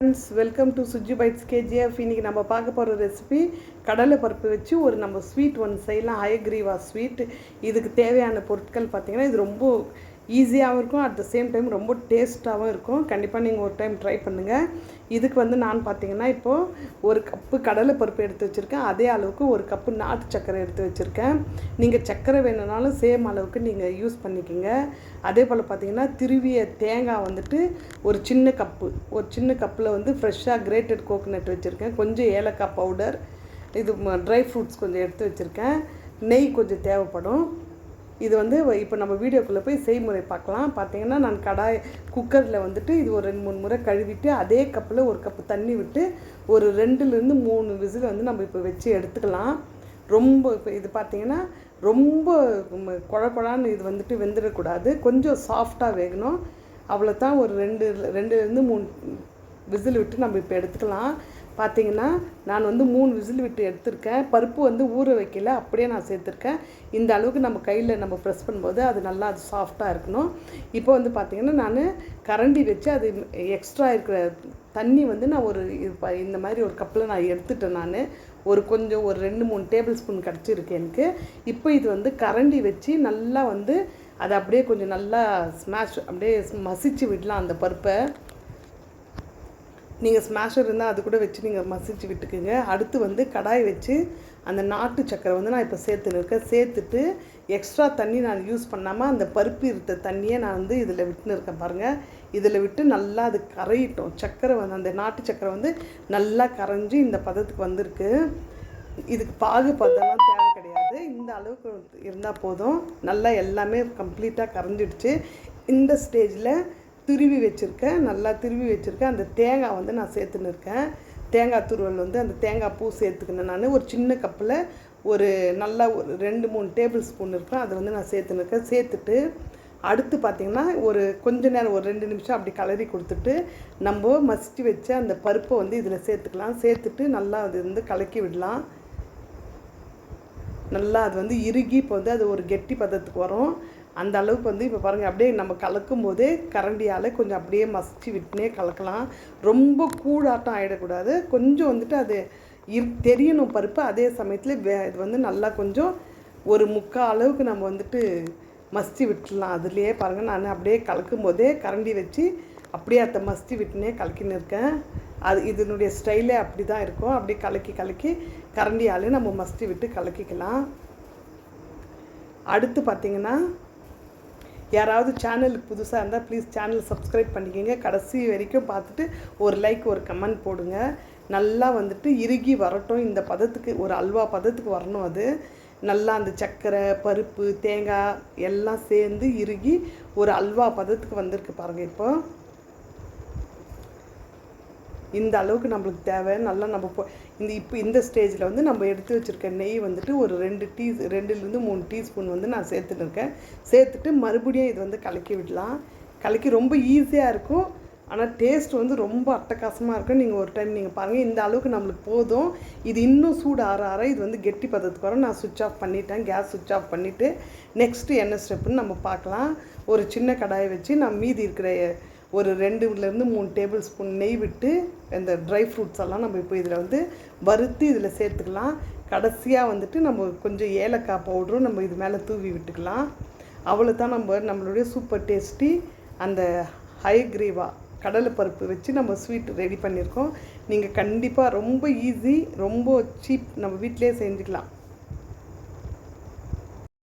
Friends welcome to Suji bites KGF இன்றைக்கி நம்ம பார்க்க போகிற ரெசிபி கடலை பருப்பு வச்சு ஒரு நம்ம ஸ்வீட் ஒன்று செய்யலாம். ஹயக்ரீவா ஸ்வீட் இதுக்கு தேவையான பொருட்கள் பார்த்திங்கன்னா இது ரொம்ப ஈஸியாகவும் இருக்கும். அட் த சேம் டைம் ரொம்ப டேஸ்ட்டாகவும் இருக்கும். கண்டிப்பாக நீங்கள் ஒரு டைம் ட்ரை பண்ணுங்கள் இதுக்கு வந்து நான் பார்த்தீங்கன்னா இப்போது ஒரு கப்பு கடலை பருப்பு எடுத்து வச்சுருக்கேன். அதே அளவுக்கு ஒரு கப்பு நாட்டு சர்க்கரை எடுத்து வச்சுருக்கேன். நீங்கள் சர்க்கரை வேணும்னாலும் சேம் அளவுக்கு நீங்கள் யூஸ் பண்ணிக்கோங்க. அதே போல் பார்த்தீங்கன்னா திருவிய தேங்காய் வந்துட்டு ஒரு சின்ன கப்பு ஒரு சின்ன கப்பில் வந்து ஃப்ரெஷ்ஷாக கிரேட்டட் கோகோனட் வச்சுருக்கேன். கொஞ்சம் ஏலக்காய் பவுடர் இது ட்ரை ஃப்ரூட்ஸ் கொஞ்சம் எடுத்து வச்சுருக்கேன். நெய் கொஞ்சம் தேவைப்படும். இது வந்து இப்போ நம்ம வீடியோக்குள்ளே போய் செய்முறை பார்க்கலாம். பார்த்தீங்கன்னா நான் கடாய் குக்கரில் வந்துட்டு இது ஒரு ரெண்டு மூணு முறை கழுவிட்டு அதே கப்பில் ஒரு கப்பு தண்ணி விட்டு ஒரு ரெண்டுலேருந்து மூணு விசில் வந்து நம்ம இப்போ வச்சு எடுத்துக்கலாம். ரொம்ப இப்போ இது பார்த்தீங்கன்னா ரொம்ப குழ குழான்னு இது வந்துட்டு வெந்துடக்கூடாது. கொஞ்சம் சாஃப்டாக வேகணும். அவ்வளோ தான் ஒரு ரெண்டு ரெண்டுலேருந்து மூணு விசில் விட்டு நம்ம இப்போ எடுத்துக்கலாம். பார்த்தீங்கன்னா நான் வந்து மூணு விசில் விட்டு எடுத்திருக்கேன். பருப்பு வந்து ஊற வைக்கல அப்படியே நான் சேர்த்துருக்கேன். இந்த அளவுக்கு நம்ம கையில் நம்ம ப்ரெஸ் பண்ணும்போது அது நல்லா அது சாஃப்டாக இருக்கணும். இப்போ வந்து பார்த்திங்கன்னா நான் கரண்டி வச்சு அது எக்ஸ்ட்ரா இருக்கிற தண்ணி வந்து நான் ஒரு இது ப- இந்த மாதிரி ஒரு கப்பில் நான் எடுத்துட்டேன் நான். ஒரு கொஞ்சம் ஒரு ரெண்டு மூணு டேபிள் ஸ்பூன் கிடச்சிருக்கு எனக்கு. இப்போ இது வந்து கரண்டி வச்சு நல்லா வந்து அதை அப்படியே கொஞ்சம் நல்லா ஸ்மாஷ் அப்படியே மசிச்சு விடலாம் அந்த பருப்பை. நீங்கள் ஸ்மாஷர் இருந்தால் அது கூட வச்சு நீங்கள் மசிச்சு விட்டுக்குங்க. அடுத்து வந்து கடாய் வச்சு அந்த நாட்டு சக்கரை வந்து நான் இப்போ சேர்த்துன்னு இருக்கேன். சேர்த்துட்டு எக்ஸ்ட்ரா தண்ணி நான் யூஸ் பண்ணாமல் அந்த பருப்பு இருத்த தண்ணியை நான் வந்து இதில் விட்டுன்னு இருக்கேன் பாருங்கள் இதில் விட்டு நல்லா அது கரையிட்டோம். சக்கரை வந்து அந்த நாட்டு சக்கரை வந்து நல்லா கரைஞ்சி இந்த பதத்துக்கு வந்திருக்கு. இதுக்கு பாகு பதம்லாம் தேவை கிடையாது. இந்த அளவுக்கு இருந்தால் போதும். நல்லா எல்லாமே கம்ப்ளீட்டாக கரைஞ்சிடுச்சு. இந்த ஸ்டேஜில் திருவி வச்சுருக்கேன். நல்லா திருவி வச்சுருக்கேன். அந்த தேங்காய் வந்து நான் சேர்த்துன்னு இருக்கேன். தேங்காய் துருவல் வந்து அந்த தேங்காய் பூ சேர்த்துக்கினேன் நான் ஒரு சின்ன கப்பில் ஒரு நல்லா ஒரு ரெண்டு மூணு டேபிள் ஸ்பூன் இருக்கும் அதை வந்து நான் சேர்த்துன்னு இருக்கேன். சேர்த்துட்டு அடுத்து பார்த்திங்கன்னா ஒரு கொஞ்ச நேரம் ஒரு ரெண்டு நிமிஷம் அப்படி கலரி கொடுத்துட்டு நம்ம மசிச்சு வச்ச அந்த பருப்பை வந்து இதில் சேர்த்துக்கலாம். சேர்த்துட்டு நல்லா அது வந்து கலக்கி விடலாம். நல்லா அது வந்து இறுகி இப்போ வந்து அது ஒரு கெட்டி பதத்துக்கு வரும். அந்த அளவுக்கு வந்து இப்போ பாருங்கள் அப்படியே நம்ம கலக்கும் போதே கரண்டியால் கொஞ்சம் அப்படியே மசிச்சு விட்டுனே கலக்கலாம். ரொம்ப கூடாட்டம் ஆகிடக்கூடாது கொஞ்சம் வந்துட்டு அது இரு தெரியணும் பருப்பு. அதே சமயத்தில் வே இது வந்து நல்லா கொஞ்சம் ஒரு முக்கால் அளவுக்கு நம்ம வந்துட்டு மசிச்சு விட்டுடலாம். அதுலேயே பாருங்கள் நான் அப்படியே கலக்கும் போதே கரண்டி வச்சு அப்படியே அதை மசிச்சு விட்டுனே கலக்கின்னு இருக்கேன். அது இதனுடைய ஸ்டைலே அப்படி தான் இருக்கும். அப்படியே கலக்கி கலக்கி கரண்டியாலே நம்ம மசிச்சு விட்டு கலக்கிக்கலாம். அடுத்து பார்த்திங்கன்னா யாராவது சேனலுக்கு புதுசாக இருந்தால் ப்ளீஸ் சேனல் சப்ஸ்கிரைப் பண்ணிக்கோங்க. கடைசி வரைக்கும் பார்த்துட்டு ஒரு லைக் ஒரு கமெண்ட் போடுங்க. நல்லா வந்துட்டு இறுகி வரட்டும். இந்த பதத்துக்கு ஒரு அல்வா பதத்துக்கு வரணும் அது. நல்லா அந்த சர்க்கரை பருப்பு தேங்காய் எல்லாம் சேர்ந்து இறுகி ஒரு அல்வா பதத்துக்கு வந்திருக்கு பாருங்கள் இப்போ. இந்த அளவுக்கு நம்மளுக்கு தேவை. நல்லா நம்ம போ இந்த இப்போ இந்த ஸ்டேஜில் வந்து நம்ம எடுத்து வச்சுருக்க நெய் வந்துட்டு ஒரு ரெண்டு டீ ரெண்டுலேருந்து மூணு டீஸ்பூன் வந்து நான் சேர்த்துட்டு இருக்கேன். சேர்த்துட்டு மறுபடியும் இது வந்து கலக்கி விடலாம். கலக்கி ரொம்ப ஈஸியாக இருக்கும். ஆனால் டேஸ்ட் வந்து ரொம்ப அட்டகாசமாக இருக்கும். நீங்கள் ஒரு டைம் நீங்கள் பாருங்கள் இந்த அளவுக்கு நம்மளுக்கு போதும். இது இன்னும் சூடு ஆற ஆற இது வந்து கெட்டி பதத்துக்கு வர நான் சுவிட்ச் ஆஃப் பண்ணிட்டேன். கேஸ் சுவிட்ச் ஆஃப் பண்ணிவிட்டு நெக்ஸ்ட்டு என்ன ஸ்டெப்புன்னு நம்ம பார்க்கலாம். ஒரு சின்ன கடாயை வச்சு நான் மீதி இருக்கிற ஒரு ரெண்டுலேருந்து மூணு டேபிள் ஸ்பூன் நெய் விட்டு இந்த ட்ரை ஃப்ரூட்ஸ் எல்லாம் நம்ம இப்போ இதில் வந்து வறுத்து இதில் சேர்த்துக்கலாம். கடைசியாக வந்துட்டு நம்ம கொஞ்சம் ஏலக்காய் பவுடரும் நம்ம இது மேலே தூவி விட்டுக்கலாம். அவ்வளோ தான் நம்ம நம்மளுடைய சூப்பர் டேஸ்டி அந்த ஹைக்ரீவா கடலை பருப்பு வச்சு நம்ம ஸ்வீட் ரெடி பண்ணியிருக்கோம். நீங்கள் கண்டிப்பாக ரொம்ப ஈஸி ரொம்ப சீப் நம்ம வீட்டிலே செஞ்சுக்கலாம்.